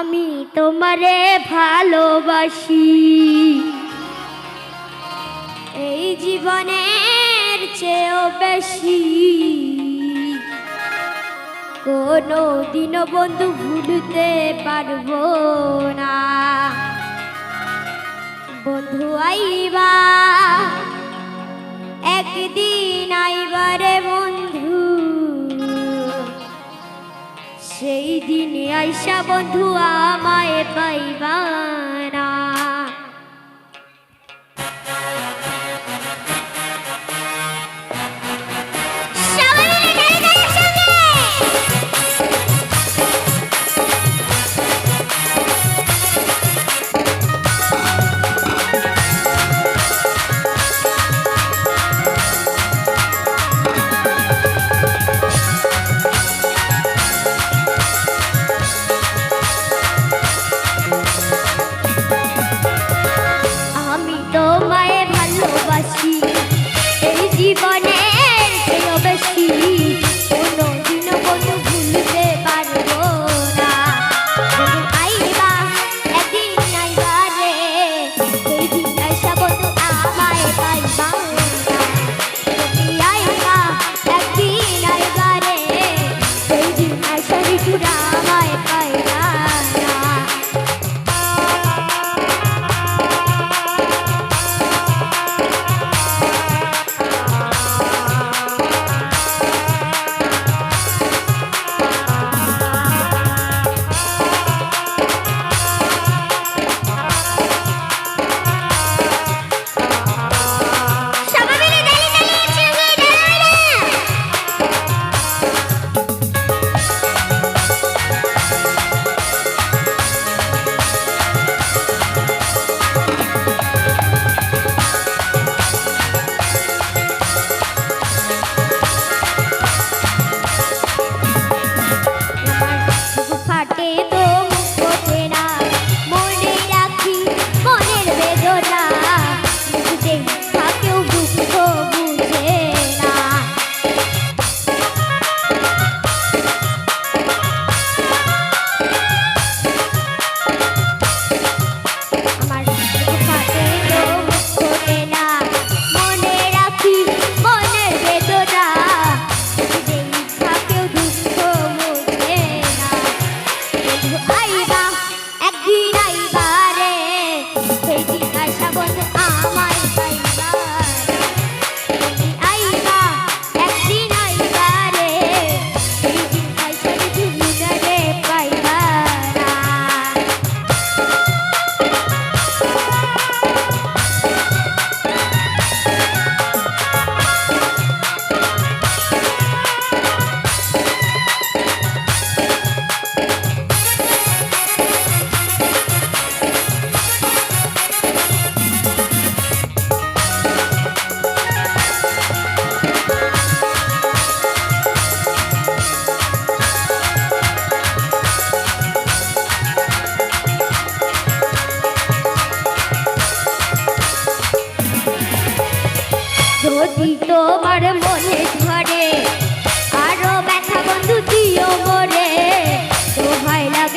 আমি তোমারে ভালোবাসি। এই জীবনের চেয়েও বেশি। কোনো দিন বন্ধু ভুলতে পারব না। বন্ধু আইবা, একদিন আইসা বন্ধু আমায় পাইবা।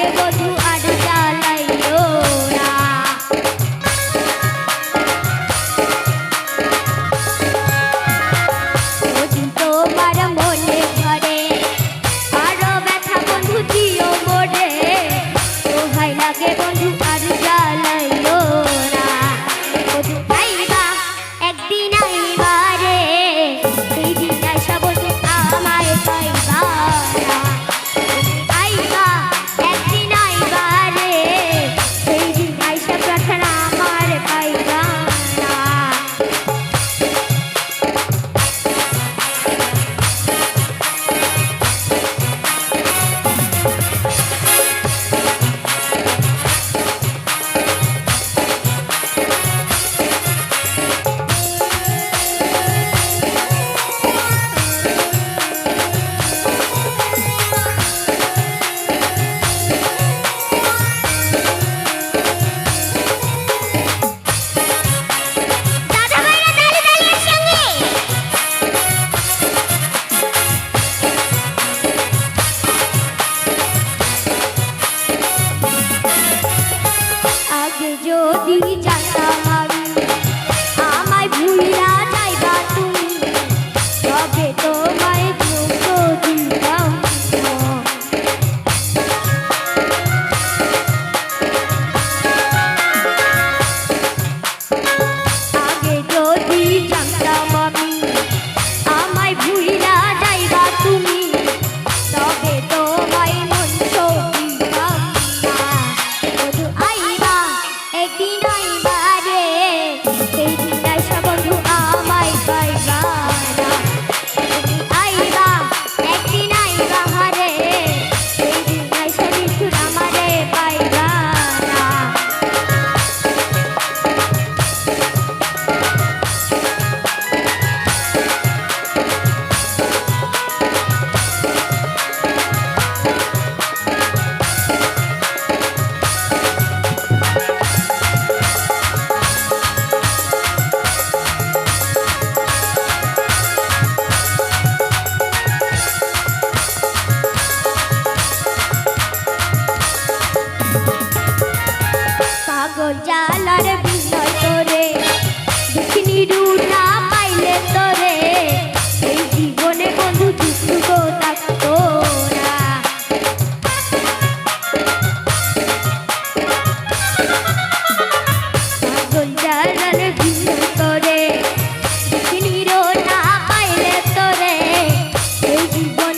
বধু 第一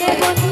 segundo.